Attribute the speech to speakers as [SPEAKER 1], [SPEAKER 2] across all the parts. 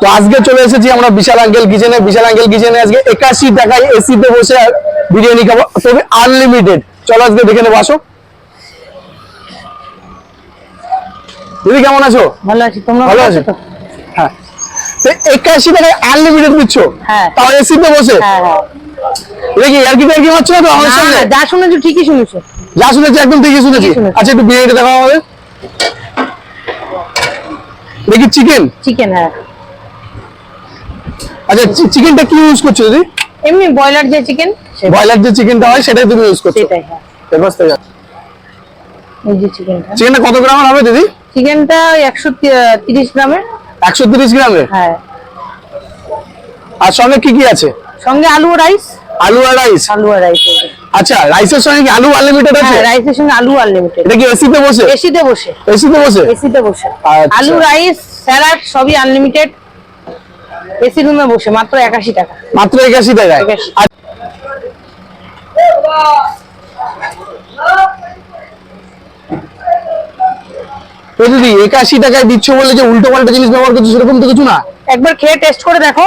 [SPEAKER 1] তো আজকে চলে এসেছি আমরা বিশাল আঙ্কেল কিচেনে বিশাল আঙ্কেল কিচেনে আজকে একাশি টাকায় এসিতে বসে বিরিয়ানি খাব। তবে আনলিমিটেড চলো আজকে দেখে নেব আসো। দিদি কেমন আছো?
[SPEAKER 2] ভালো আছি। তোমরা
[SPEAKER 1] ভালো আছো? হ্যাঁ। তো একাশি টাকায় আনলিমিটেড দিচ্ছ
[SPEAKER 2] হ্যাঁ।
[SPEAKER 1] তাও এসিতে বসে?
[SPEAKER 2] হ্যাঁ হ্যাঁ।
[SPEAKER 1] আর কি আর কি হচ্ছে না তো
[SPEAKER 2] যা শুনেছো ঠিকই শুনেছো।
[SPEAKER 1] যা শুনেছি একদম ঠিকই শুনেছি। আচ্ছা একটু বিরিয়ানিটা দেখাও আমাদের। দেখি চিকেন
[SPEAKER 2] চিকেন হ্যাঁ।
[SPEAKER 1] আচ্ছা চিকেনটা কি ইউজ করছ দিদি?
[SPEAKER 2] এমনি ব্রয়লার যে চিকেন
[SPEAKER 1] ব্রয়লার যে চিকেনটা হয় সেটাই তুমি ইউজ করছ?
[SPEAKER 2] সেটাই হ্যাঁ।
[SPEAKER 1] এবার থেকে।
[SPEAKER 2] এই যে চিকেনটা।
[SPEAKER 1] চিকেনটা কত গ্রামের হবে দিদি?
[SPEAKER 2] চিকেনটা একশো তিরিশ গ্রামের।
[SPEAKER 1] একশো তিরিশ গ্রামের
[SPEAKER 2] হ্যাঁ।
[SPEAKER 1] আর সঙ্গে কি কি আছে?
[SPEAKER 2] সঙ্গে আলু রাইস।
[SPEAKER 1] আলু আর রাইস?
[SPEAKER 2] আলু আর রাইস
[SPEAKER 1] আচ্ছা রাইসের সঙ্গে কি আলু আনলিমিটেড আছে?
[SPEAKER 2] হ্যাঁ রাইসের সঙ্গে আলু আনলিমিটেড
[SPEAKER 1] এটা কি এসিতে বসে?
[SPEAKER 2] এসিতে বসে।
[SPEAKER 1] এসিতে বসে?
[SPEAKER 2] এসিতে বসে।
[SPEAKER 1] আচ্ছা।
[SPEAKER 2] আলু রাইস স্যালাড সবই আনলিমিটেড এসি রুমে বসে মাত্র একাশি টাকা।
[SPEAKER 1] মাত্র একাশি টাকায়
[SPEAKER 2] 81
[SPEAKER 1] আর দিদি একাশি টাকায় দিচ্ছ বলে যে উল্টো পাল্টা জিনিস ব্যবহার করছ সেরকম তো কিছু না?
[SPEAKER 2] একবার খেয়ে টেস্ট করে দেখো।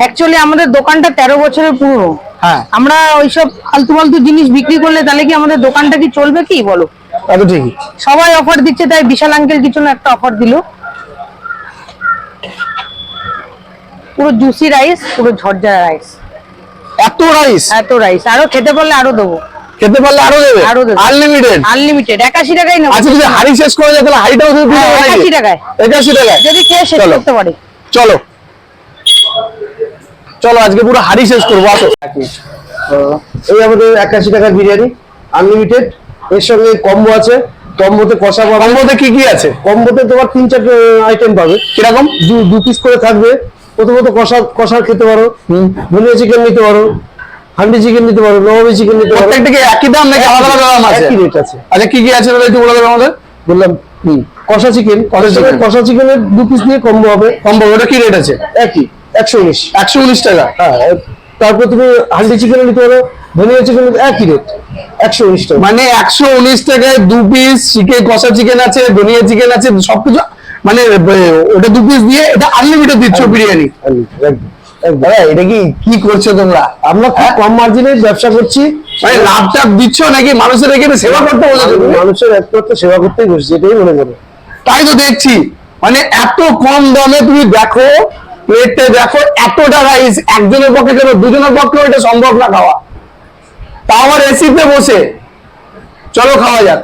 [SPEAKER 2] অ্যাকচুয়ালি আমাদের দোকানটা তেরো বছরের পুরনো।
[SPEAKER 1] হ্যাঁ।
[SPEAKER 2] আমরা ওইসব ফালতু জিনিস বিক্রি করলে তাহলে কি আমাদের দোকানটা কি চলবে কি বলো?
[SPEAKER 1] ঠিকই।
[SPEAKER 2] সবাই অফার দিচ্ছে তাই বিশাল আঙ্কেল কিছু না একটা অফার দিল। পুরো জুসি রাইস পুরো ঝরঝরা রাইস
[SPEAKER 1] এত রাইস
[SPEAKER 2] এত রাইস আরও খেতে পারলে আরও দেবো।
[SPEAKER 1] খেতে পারলে আরও দেবে?
[SPEAKER 2] আরও দেবে।
[SPEAKER 1] আনলিমিটেড
[SPEAKER 2] আনলিমিটেড একাশি টাকাই নেব।
[SPEAKER 1] আচ্ছা যদি হাড়ি শেষ করে যায় তাহলে হাড়িটাও দিয়ে দেবে
[SPEAKER 2] 81 টাকায়।
[SPEAKER 1] একাশি টাকায়।
[SPEAKER 2] যদি খেয়ে শেষ
[SPEAKER 1] চলো।
[SPEAKER 2] করতে পারি।
[SPEAKER 1] চলো। চলো আজকে পুরো হাড়ি শেষ করব আসো।
[SPEAKER 3] এই আমাদের একাশি টাকার বিরিয়ানি আনলিমিটেড এর সঙ্গে কম্বো আছে। কম্বোতে কষা পাবে।
[SPEAKER 1] কম্বোতে কি কি আছে?
[SPEAKER 3] কম্বোতে তোমার তিন চারটে আইটেম পাবে।
[SPEAKER 1] কীরকম?
[SPEAKER 3] দু পিস করে থাকবে। প্রথমত কষা কষা খেতে পারো। ধনিয়া চিকেন নিতে পারো। হান্ডি চিকেন নিতে পারো নবাবি চিকেন নিতে পারো।
[SPEAKER 1] প্রত্যেকটা কি একই দাম নাকি আলাদা আলাদা দাম আছে?
[SPEAKER 3] একই রেট আছে।
[SPEAKER 1] আচ্ছা কি কি আছে দাদা একটু বলে দেবে আমাদের?
[SPEAKER 3] বললাম কষা চিকেন কষা চিকেন কষা চিকেনের দু পিস দিয়ে কম্বো হবে।
[SPEAKER 1] কম্বো ওটা কি রেট আছে?
[SPEAKER 3] একই একশো উনিশ।
[SPEAKER 1] একশো উনিশ টাকা।
[SPEAKER 3] হ্যাঁ তারপর তুমি হান্ডি চিকেন নিতে পারো ধনিয়া চিকেন একই রেট একশো উনিশ টাকা।
[SPEAKER 1] মানে একশো উনিশ টাকায় দু পিস চিকেন কষা চিকেন আছে ধনিয়া চিকেন আছে সবকিছু মানে ওটা দু পিস দিয়ে এটা আনলিমিটেড দিচ্ছ বিরিয়ানি। এটা কি কি করছ তোমরা?
[SPEAKER 3] আমরা খুব কম মার্জিনে ব্যবসা করছি।
[SPEAKER 1] মানে লাভ টাভ দিচ্ছ নাকি? মানুষের এখানে সেবা করতে?
[SPEAKER 3] মানুষের একমাত্র সেবা করতেই বসছি এটাই মনে করো।
[SPEAKER 1] তাই তো দেখছি। মানে এত কম দামে তুমি দেখো প্লেটটা দেখো এতটা রাইস একজনের পক্ষে কেন দুজনের পক্ষে এটা সম্ভব না খাওয়া? তা আমার এসিতে বসে। চলো খাওয়া যাক।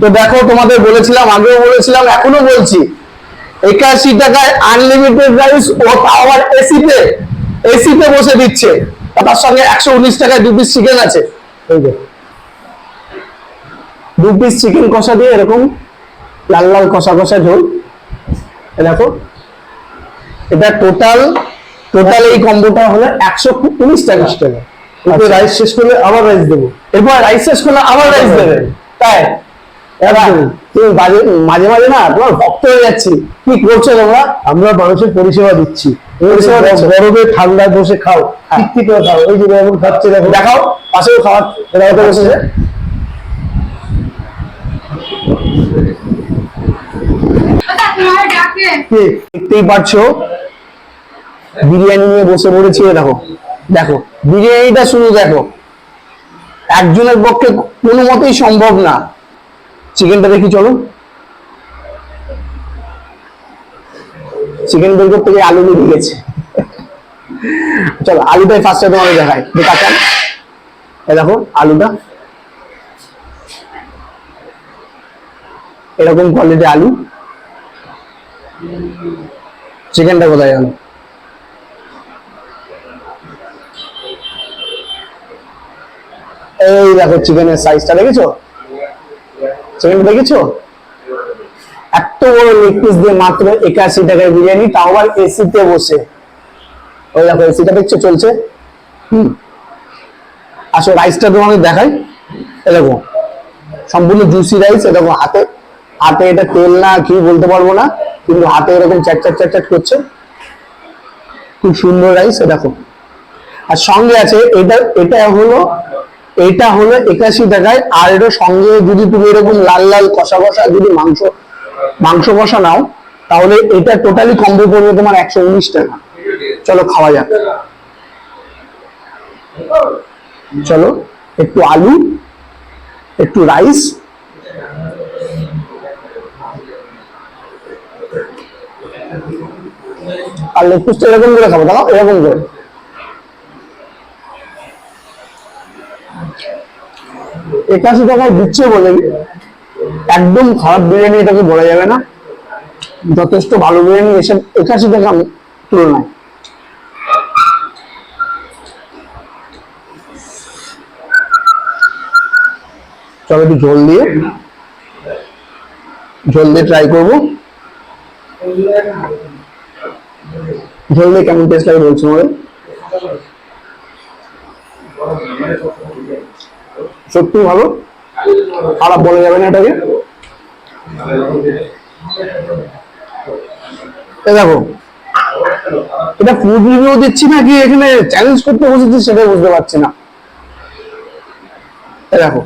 [SPEAKER 1] তো দেখো তোমাদের বলেছিলাম আগেও বলেছিলাম এখনও বলছি। একাশি টাকায় আনলিমিটেড রাইস ও আবার এসিতে এসিতে বসে দিচ্ছে। তার সঙ্গে একশো উনিশ টাকায় দু পিস চিকেন আছে।
[SPEAKER 3] এই যে।
[SPEAKER 1] দু পিস চিকেন কষা দিয়ে এরকম লাল লাল কষা কষা ঝোল। এ দেখো। এটা টোটাল টোটাল এই কম্বোটা হলো একশো উনিশ টাকা।
[SPEAKER 3] টাকা। এরপর
[SPEAKER 1] আচ্ছা।
[SPEAKER 3] রাইস শেষ করলে আবার রাইস দেবো।
[SPEAKER 1] এরপর রাইস শেষ করলে আবার রাইস দেবে। তাই? মাঝে মাঝে না তোমার ভক্ত হয়ে যাচ্ছি। কি করছ তোমরা?
[SPEAKER 3] আমরা মানুষের পরিষেবা দিচ্ছি। গরমে ঠান্ডায় বসে খাও
[SPEAKER 1] হ্যাঁ।
[SPEAKER 3] ঠিক করে খাও। এই যে এমন খাচ্ছে দেখো।
[SPEAKER 1] দেখাও পাশেও খাওয়ার বসেছে দেখতেই পারছ বিরিয়ানি নিয়ে বসে পড়েছি দেখো। দেখো বিরিয়ানিটা শুধু দেখো। একজনের পক্ষে কোনো মতেই সম্ভব না। চিকেনটা দেখি চলো চিকেন বের করতে গিয়ে আলু বেরিয়ে গেছে চলো, আলুটাই ফার্স্টে তোমাদের দেখাই। দেখাচ্ছেন দেখো, আলুটা। এরকম কোয়ালিটি আলু। চিকেনটা কোথায় গেল এই দেখো চিকেনের সাইজটা দেখেছ? চিকেন দেখেছ? এত বড় লেগ পিস দিয়ে মাত্র একাশি টাকায় বিরিয়ানি, তাও আবার এসিতে বসে। ওই দেখো এসিটা দেখছ, চলছে? হুম। আসো রাইসটা তোমাকে দেখাই। সম্পূর্ণ জুসি রাইস এরকম হাতে হাতে এটা তেল না, কি বলতে পারব না, কিন্তু হাতে এরকম চ্যাট চ্যাট চ্যাট চ্যাট করছে। খুব সুন্দর রাইস দেখো। আর সঙ্গে আছে, এটা এটা হলো এটা হলো একাশি টাকায় আর এটা সঙ্গে যদি তুমি এরকম লাল লাল কষা কষা যদি মাংস মাংস কষা নাও, তাহলে এটা টোটালি কম্বো পড়বে তোমার একশো উনিশ টাকা। চলো খাওয়া যাক। চলো, একটু আলু, একটু রাইস আর লেগ পিসটা এরকম করে খাব দাও এরকম করে। একাশি টাকায় দিচ্ছে বলে একদম খারাপ বিরিয়ানি এটাকে বলা যাবে না। যথেষ্ট ভালো বিরিয়ানি এসে একাশি টাকা তুলনায়। চলো একটু ঝোল দিয়ে ঝোল দিয়ে ট্রাই করব। ঝোল দিয়ে কেমন টেস্ট লাগে বলছো আমাদের? সত্যি ভালো? খারাপ বলা যাবে না এটাকে? দেখো, এটা ফুড রিভিউ দিচ্ছি নাকি এখানে চ্যালেঞ্জ করতে বসেছি সেটাই বুঝতে পারছি না। দেখো